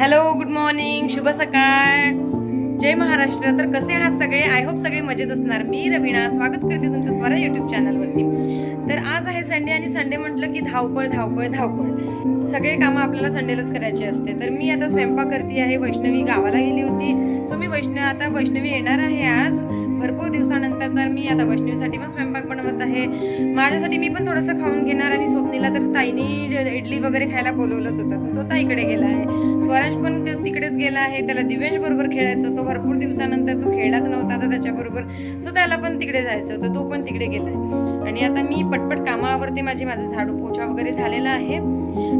Hello good morning शुभ सकाळ. जय महाराष्ट्र. तर कसे आहात सगळे? आय होप सगळे मजेत असणार. मी रवीना. स्वागत करते तुमचं स्वरा युट्यूब चॅनलवरती तर आज आहे संडे आणि संडे म्हटलं की धावपळ धावपळ धावपळ. सगळे कामं आपल्याला संडेलाच करायचे असते. तर मी आता स्वयंपाक करते आहे. वैष्णवी गावाला गेली होती. सो मी वैष्णव आता वैष्णवी येणार आहे आज. भरपूर दिवसानंतर तर मी आता वैष्णवीसाठी पण स्वयंपाक बनवत आहे. माझ्यासाठी मी पण थोडंसं खाऊन घेणार आणि स्वप्नीला तर ताईनी इडली वगैरे खायला बोलवलंच होतं. तो ताईकडे गेला आहे. स्वराज पण तिकडेच गेला आहे. त्याला दिव्यांश बरोबर खेळायचं. तो भरपूर दिवसानंतर तो खेळलाच नव्हता तर त्याच्याबरोबर सो त्याला पण तिकडे जायचं होतं. तो पण तिकडे गेला आहे. आणि आता मी पटपट कामावरती माझी माझं झाडू पोछा वगैरे झालेला आहे.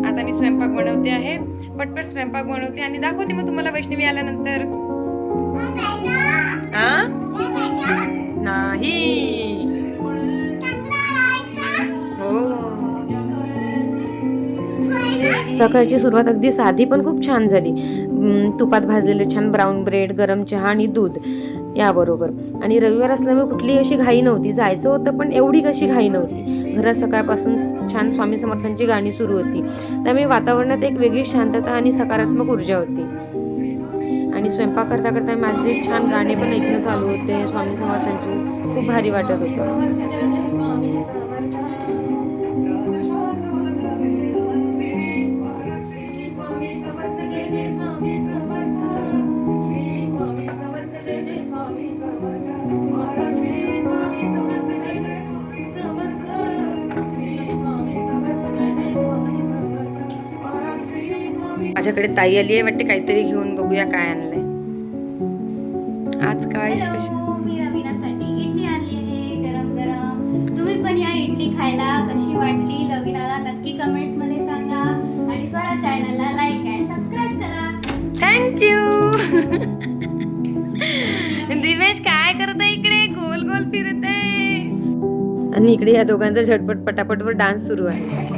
आता मी स्वयंपाक बनवते आहे. पटपट स्वयंपाक बनवते आणि दाखवते मग तुम्हाला वैष्णवी आल्यानंतर. सकाळची सुरुवात अगदी साधी पण खूप छान झाली. तुपात भाजलेले छान ब्राऊन ब्रेड गरम चहा आणि दूध याबरोबर. आणि रविवार असल्यामुळे कुठलीही अशी घाई नव्हती. जायचं होतं पण एवढी कशी घाई नव्हती. घरात सकाळपासून छान स्वामी समर्थांची गाणी सुरू होती. त्यामुळे वातावरणात एक वेगळी शांतता आणि सकारात्मक ऊर्जा होती. आणि स्वयंपाक करता करता माझे छान गाणे पण ऐकणं चालू होते. स्वामी समर्थांची खूप भारी वाटत होतं. माझ्याकडे ताई आली आहे वाटते काहीतरी घेऊन बघूया काय आणलंय. आज काय स्पेशल हॅलो, मी रवीनासाठी इडली आणली आहे गरम गरम तुम्ही पण या इडली खायला कशी वाटली? रवीनाला नक्की कमेंट्समध्ये सांगा. आणि स्वरा चॅनलला लाईक अँड सबस्क्राईब करा. थँक्यू दिवेश काय करत इकडे? गोल गोल फिरत आहे. आणि इकडे या दोघांचा झटपट पटापटवर डान्स सुरू आहे.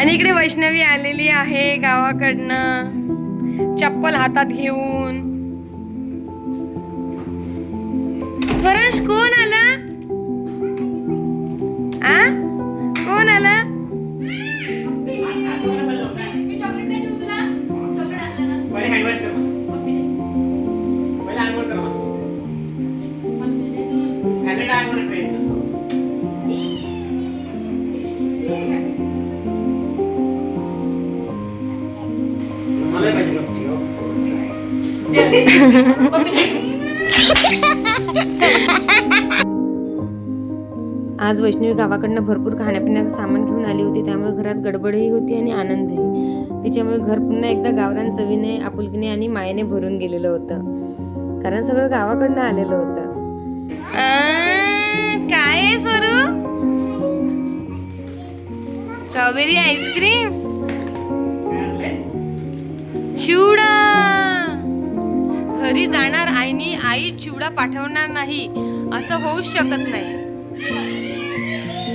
आणि इकडे वैष्णवी आलेली आहे गावाकडनं. चप्पल हातात घेऊन. स्वराज कोण आला? आ? आज वैष्णवी गावाकडनं भरपूर खाण्यापिण्याचं सामान घेऊन आली होती त्यामुळे घरात गडबडही होती आणि आनंदही. तिच्यामुळे घर पुन्हा एकदा गावरान चवीने आपुलकीने आणि मायेने भरून गेलेलं होतं. कारण सगळं गावाकडनं आलेलं होतं. काय आहे स्वरू? स्ट्रॉबेरी आईस्क्रीम चिवडा घरी जाणार आईनी आई चिवडा पाठवणार नाही असं होऊच शकत नाही.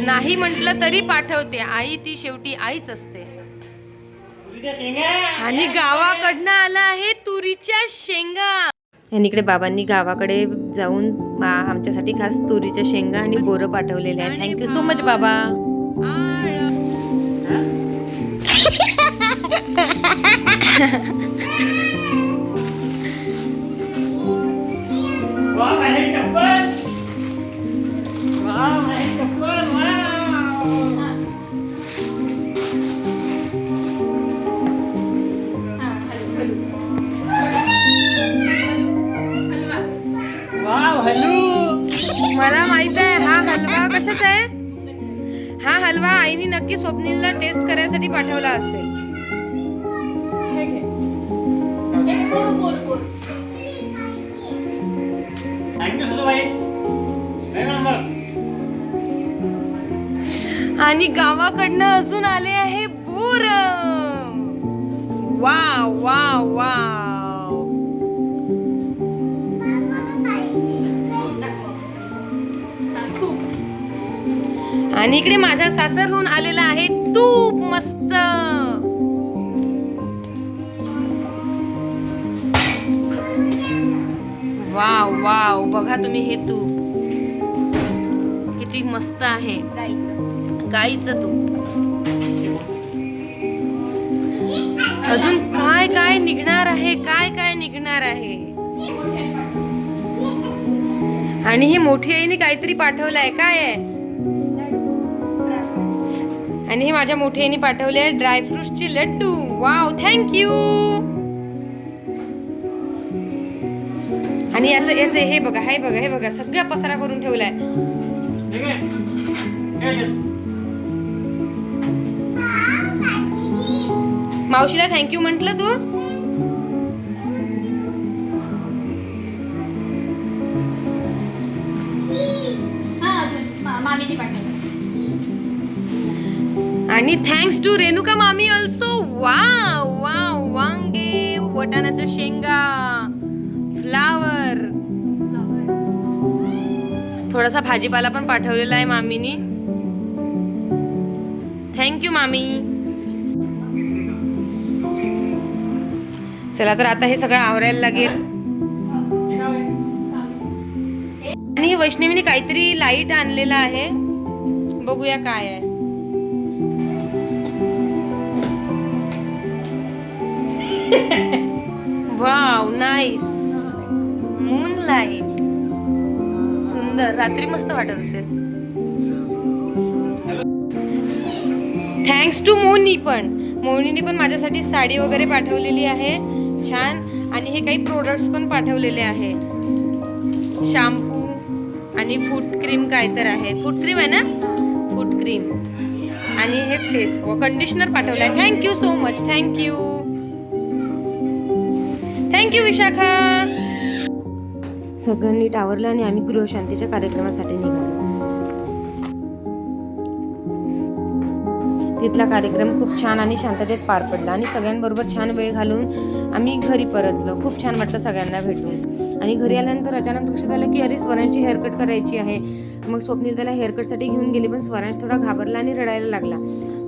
नाही म्हटलं तरी पाठवते. आई ती शेवटी आईच असते. आणि गावाकडनं आला आहे तुरीच्या शेंगा. आणि इकडे बाबांनी गावाकडे जाऊन आमच्यासाठी खास तुरीच्या शेंगा आणि बोरं पाठवलेले आहेत. थँक्यू सो मच बाबा. कशाचा आहे? हा हलवा आईने नक्की स्वप्नीलला टेस्ट करायसाठी पाठवला असेल. आणि गावाकडनं अजून आले आहे बोर. वा वा वा आणि इकडे माझ्या सासरहून आलेला आहे तूप मस्त. वाव वाव बघा तुम्ही हे तूप. किती मस्त आहे. गाईचं तूप. अजून काय काय निघणार आहे? काय काय निघणार आहे? आणि हे मोठी आईने काहीतरी पाठवलंय. काय आहे? आणि हे माझ्या मोठी आईने पाठवले आहे ड्रायफ्रुट्सचे लड्डू. वाव थँक्यू आणि याचं याचं हे बघा हे बघा हे बघा सगळा पसारा करून ठेवलाय. मावशीला थँक्यू म्हंटल तू? आणि थँक्स टू रेणुका मामी ऑल्सो वा वा वांगे वटाण्याच्या शेंगा फ्लावर थोडासा भाजीपाला पण पाठवलेला आहे मामीनी. थँक्यू मामी. चला तर आता हे सगळं आवरायला लागेल. आणि ही वैष्णवीने काहीतरी लाइट आणलेला आहे. बघूया काय आहे. वाव नाईस मून लाइट सुंदर. रात्री मस्त वाटत असेल. थँक्स टू मोनी पण. मोनीने पण माझ्यासाठी साडी वगैरे पाठवलेली आहे. छान. आणि हे काही प्रोडक्ट्स पण पाठवलेले आहे. शॅम्पू आणि फूट क्रीम काय तर आहे. फूट क्रीम आहे ना? फूट क्रीम आणि हे फेस कंडिशनर पाठवलं आहे thank you so much thank you thank you Vishakha सगळ्यांनी टावरला आणि आम्ही गृहशांतीच्या कार्यक्रमासाठी निघालो. तिथला कार्यक्रम खूप छान आणि शांततेत पार पडला आणि सगळ्यांबरोबर छान वेळ घालून आम्ही घरी परतलो. खूप छान वाटलं सगळ्यांना भेटून. आणि घरी आल्यानंतर अचानक लक्षात आलं की अरे स्वरांची हेअरकट करायची आहे. मग स्वप्नील त्याला हेअरकटसाठी घेऊन गेली पण स्वरांश थोडा घाबरला आणि रडायला लागला.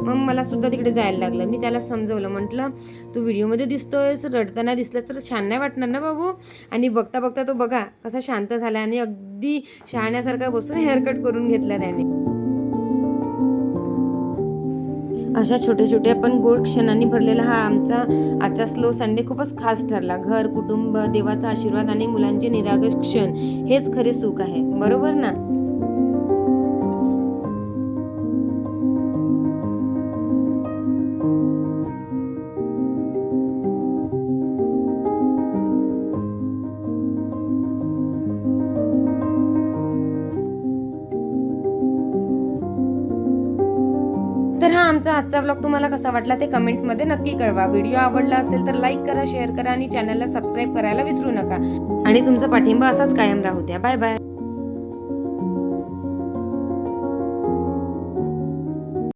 मग मला सुद्धा तिकडे जायला लागलं. मी त्याला समजवलं म्हटलं तू व्हिडिओमध्ये दिसतोयस रडताना दिसलंस तर छान नाही वाटणार ना बाबू? आणि बघता बघता तो बघा कसा शांत झाला आणि अगदी शहाण्यासारखा बसून हेअरकट करून घेतला त्याने. अशा छोट्या छोट्या पण गोड क्षणांनी भरलेला हा आमचा आजचा स्लो संडे खूपच खास ठरला. घर कुटुंब देवाचा आशीर्वाद आणि मुलांचे निरागस क्षण हेच खरे सुख आहे. बरोबर ना? तर हा आमचा आजचा व्लॉग तुम्हाला कसा वाटला ते कमेंटमध्ये नक्की कळवा. व्हिडिओ आवडला असेल तर लाईक करा शेअर करा आणि चॅनलला सबस्क्राईब करायला विसरू नका. आणि तुमचा पाठिंबा असाच कायम राहू द्या. Bye bye